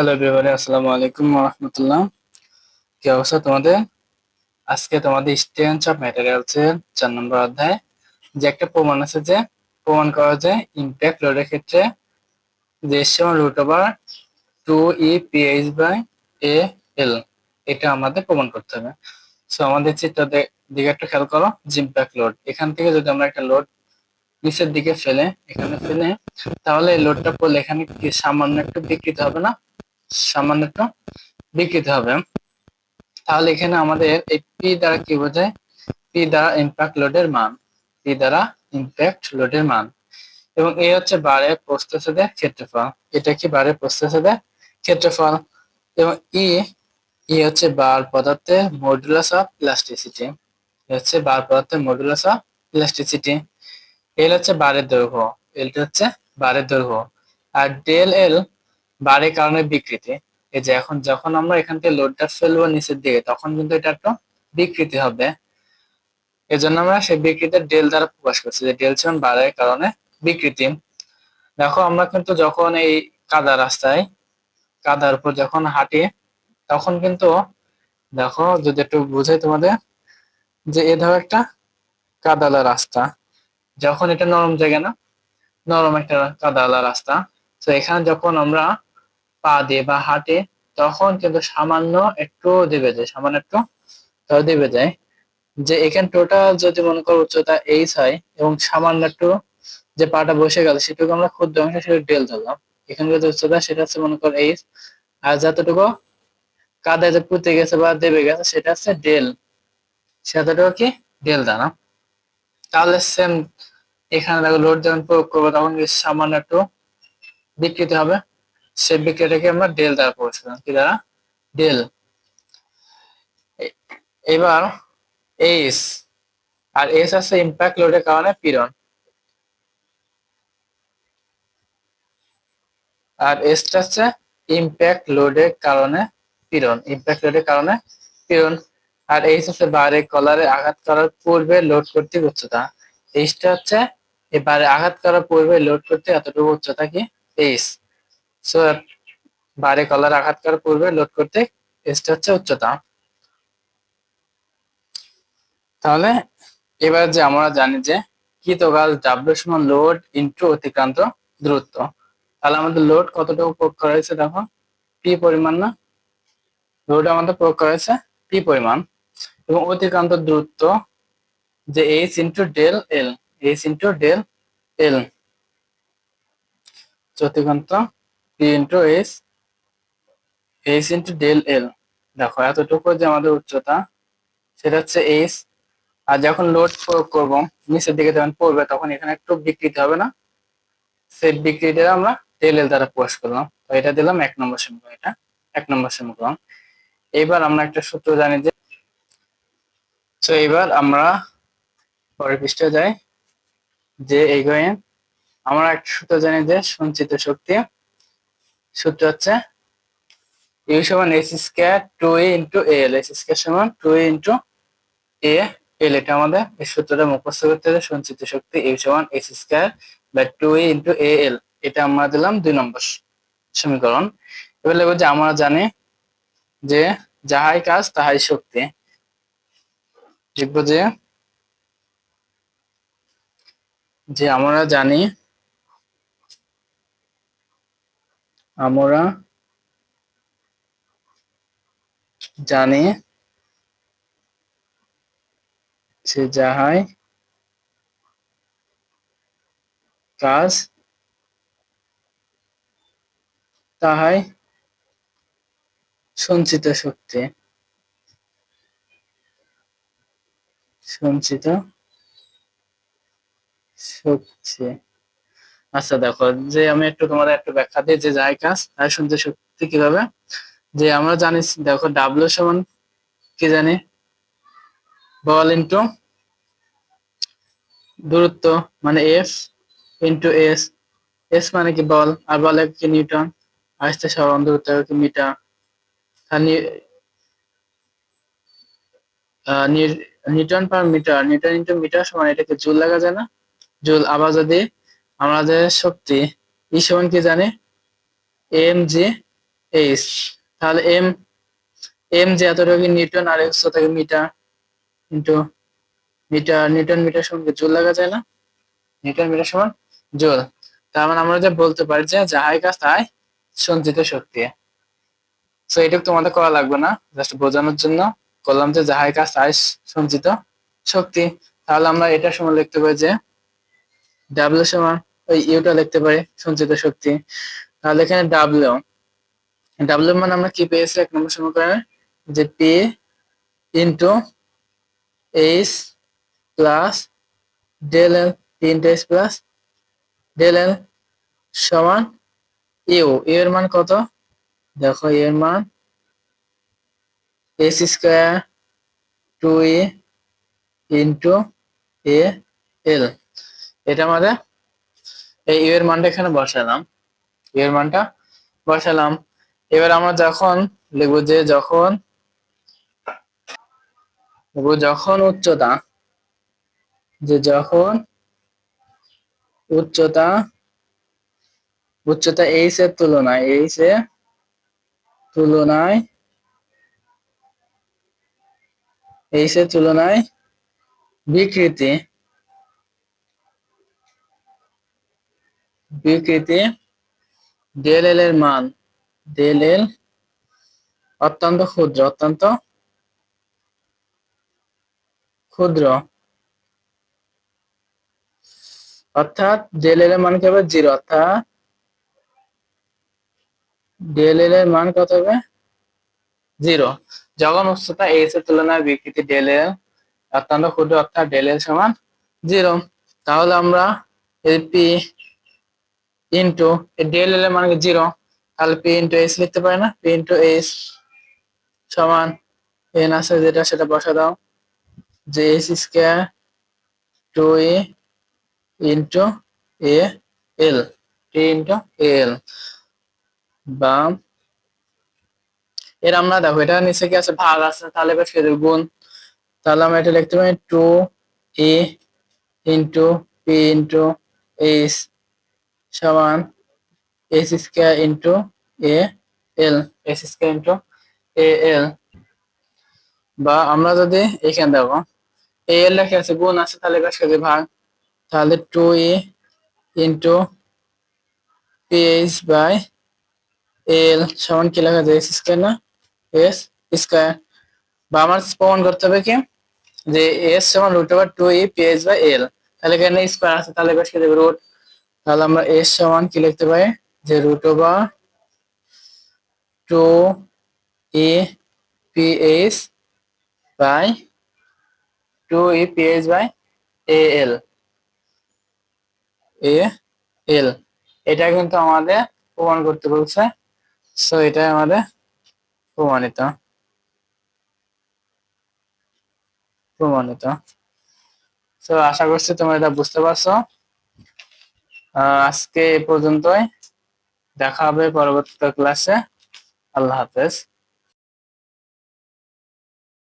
Hello everybody আসসালামু আলাইকুম রহমতুল্লাহ কি অবস্থা তোমাদের? আজকে তোমাদের স্ট্রেঞ্জ অফ ম্যাটেরিয়ালস এর চার নম্বর অধ্যায়, যে একটা প্রমাণ আছে যে, প্রমাণ করা যায় ইম্প্যাক্ট লোডের ক্ষেত্রে যে সমান root over two E P H by A L এটা আমাদের প্রমাণ করতে হবে। সো আমাদের চিত্র দিকে একটু খেয়াল করো, যে ইম্প্যাক্ট লোড এখান থেকে যদি আমরা একটা লোড নিচের দিকে ফেলে, এখানে ফেলে, তাহলে এই লোডটা পড়লে এখানে সামান্য একটু বিকৃত হবে না? সামান্য একটু বিকৃত হবে। তাহলে এখানে আমাদের এই পি দ্বারা কি বোঝায়? পি দ্বারা ইম্প্যাক্ট লোডের মান। পি দ্বারা ইম্প্যাক্ট লোডের মান। এবং এ হচ্ছে বারে প্রস্থচ্ছেদের ক্ষেত্রফল। এটা কি বারের প্রস্থচ্ছেদের ক্ষেত্রফল? এবং ই ই হচ্ছে বার পদার্থের মডুলাস অফ ইলাস্টিসিটি হচ্ছে বার পদার্থের মডুলাস অফ ইলাস্টিসিটি এল হচ্ছে বারের দৈর্ঘ্য। এলটা হচ্ছে বারের দৈর্ঘ্য। আর ডেল এল বারের কারণে বিকৃতি। এই যে এখন যখন আমরা এখান থেকে লোডটা ফেলব নিচের দিকে, তখন কিন্তু এটা একটা বিকৃতি হবে। এজন্য আমরা সেই বিকৃতির ডেল দ্বারা প্রকাশ করছি যে ডেল সমান বারের কারণে বিকৃতি। দেখো আমরা কিন্তু যখন এই কাদা রাস্তায়, কাদার উপর যখন হাঁটি, তখন কিন্তু দেখো যদি একটু বুঝাই তোমাদের, যে এ ধরো একটা কাদালা রাস্তা। যখন এটা নরম জায়গা না, নরম একটা কাদালা রাস্তা। তো এখানে যখন আমরা পা দিয়ে বা হাঁটে তখন কিন্তু সামান্য একটু দেবে যায়, সামান্য একটু দেবে যায়। যে এখানে টোটাল যদি মনে করো উচ্চতা এইচ হয় এবং সামান্য একটু যে পাটা বসে গেল, সেটুকু আমরা ক্ষুদ্র অংশ সেটা ডেল ধরলাম। এখানে যে উচ্চতা, সেটা হচ্ছে মনে করো এইচ আর যতটুকু কাদায় যে পুঁতে গেছে বা দেবে গেছে, সেটা হচ্ছে ডেল সেতটুকু কি? ডেল দানা। তাহলে সেম এখানে দেখো লোড যখন প্রয়োগ করব, তখন সামান্য একটু বিকৃতি হবে। সে বিক্রিয়াটাকে আমরা ডেল দ্বারা প্রকাশ করলাম। কি দ্বারা? ডেল। এবার এস। আর এস আছে ইম্প্যাক্ট লোডের কারণে পীড়ন। আর এসটা হচ্ছে ইম্প্যাক্ট লোডের কারণে পীড়ন। ইম্প্যাক্ট লোডের কারণে পীড়ন। আর এইচ হচ্ছে বাইরে কলারে আঘাত করার পূর্বে লোড করতে উচ্চতা। এইচটা হচ্ছে এবারে আঘাত করার পূর্বে লোড করতে এতটুকু উচ্চতা কি? এইচ সো বারে কলার আঘাত করার পূর্বে লোড করতে এসটা হচ্ছে উচ্চতা তাহলে এবার যে আমরা জানি যে কৃতকাল ডাব্লিউ সমান লোড ইন্টু অতিক্রান্ত দূরত্ব। তাহলে আমাদের লোড কতটুকু প্রয়োগ করা হয়েছে দেখো? পি পরিমাণ না? লোড আমাদের প্রয়োগ করা হয়েছে পি পরিমাণ। এবং অতিক্রান্ত দূরত্ব যে H into del L H into del L অতিক্রান্ত P into S H into del L দেখো, এতটুকু যে আমাদের উচ্চতা, সেটা হচ্ছে এইচ আর যখন লোড প্রয়োগ করব, নিচের দিকে যখন পড়বে, তখন এখানে একটু বিকৃতি হবে না? সেই বিকৃতিটা আমরা ডেল এল দ্বারা প্রকাশ করলাম। তো এটা দিলাম এক নম্বর সমীকরণ, এটা এক নম্বর সমীকরণ। এবার আমরা একটা সূত্র জানি যে, তো এবার আমরা পরের পৃষ্ঠে যাই, যে এই আমরা একটা সূত্র জানি যে সঞ্চিত শক্তি সূত্র হচ্ছে ইউ সমান S square two A into L S square সমান two A into A L এটা আমাদের এই সূত্রটা মুখস্থ করতে হবে, সঞ্চিত শক্তি ইউ সমান এস স্কোয়ার বা two A into A L এটা আমরা দিলাম দুই নম্বর সমীকরণ। এবার লিখব যে আমরা জানি যে যাহাই কাজ তাহাই শক্তি। লিখব যে যে আমরা জানি আমরা জানি যে যাহাই কাজ তাহাই সঞ্চিত শক্তি। সঞ্চিত শক্তি। আচ্ছা দেখো, যে আমি একটু তোমাদের একটু ব্যাখ্যা দিই, যে যাই কাজ, তাই সঞ্চয় শক্তি কীভাবে? যে আমরা জানি, দেখো ডাব্লিউ সমান কি জানি? বল ইন্টু দূরত্ব মানে এফ ইন্টু এস এস মানে কি বল? আর বলে কি নিউটন? আসতে সরণ দূরত্ব কি metre? Newton per metre, newton into metre সমান এটাকে জুল লাগা যায় না? জুল আবার যদি আমরা যে শক্তি ই সমান কি জানি? M G H. তাহলে এম এম যে এতটুকু নিউটন আর এক্স থাকে metre. Into metre, newton metre সমান জুল লাগা যায় না? নিউটন মিটার সমান জুল তার মানে আমরা যে বলতে পারি যে যাহাই কাজ তাই সঞ্চিত শক্তি। সো এটুকু তোমাদের করা লাগবে না। জাস্ট বোঝানোর জন্য করলাম যে যাহাই কাজ তাই সঞ্চিত শক্তি। তাহলে আমরা এটা সময় লিখতে পারি যে ডাব্লিউ সমান ওই ইউটা লিখতে পারি, সঞ্চিত শক্তি। তাহলে এখানে ডাব্লিউ ডাব্লিউ মানে আমরা কি পেয়েছি? এক নম্বর সমীকরণে যে P into H plus del L P into H plus del L সমান ইউ ইউ এর মান কত? দেখো ইউ এর মান S square two E into A L এটা আমাদের এই ইউ এর মানটা এখানে বসালাম। ইউ এর মানটা বসালাম। এবার আমরা যখন লিখব যে যখন যখন উচ্চতা, যে যখন উচ্চতা উচ্চতা এইচ এর তুলনায় এইচ এর তুলনায় এইচ এর তুলনায় বিকৃতি বিকৃতি ডেল এল এর মান। ডেল এল অত্যন্ত ক্ষুদ্র অত্যন্ত ক্ষুদ্র। অর্থাৎ ডেল এল এর মান কি হবে? জিরো। অর্থাৎ ডেল এল এর মান কত হবে? জিরো। যখন উচ্চতা এইচ এর তুলনায় বিকৃতি ডেল এল অত্যন্ত ক্ষুদ্র, অর্থাৎ ডেল এল সমান জিরো। তাহলে আমরা এই পি ইন্টু ডেল এল এর মান জিরো তাহলে পি ইন্টু এইচ লিখতে পারি না পি ইন্টু এইচ সমান এন আছে যেটা, সেটা বসা দাও, যে H square two A into A L T into L বা এর আমরা দেখো, এটা নিচে কি আছে? ভাগ আছে, তাহলে এবার সেদের গুণ, তাহলে আমরা এটা লিখতে পারি two A into P into H সমান H square into A L S square into A L বা আমরা যদি এখানে দেখো এ এল লেখা আছে, গুণ আছে, তাহলে এবার সাথে ভাগ। তাহলে two A into P H by L সমান কি লেখা যায় এস স্কোয়ার না? এস স্কোয়ার বা আমার প্রমাণ করতে হবে কি? যে এস সমান root over two E P H by L তাহলে এখানে স্কোয়ার আছে, তাহলে এবার কি দেবে রুট তাহলে আমরা এস সমান কি লিখতে পারি? যে root over two E P H by two E P H by A L A L এটা কিন্তু আমাদের প্রমাণ করতে বলছে। সো এটাই আমাদের প্রমাণিত। প্রমাণিত। তো আশা করছি তোমরা এটা বুঝতে পারছ। আজকে এ পর্যন্তই। দেখা হবে পরবর্তী ক্লাসে আল্লাহ হাফেজ।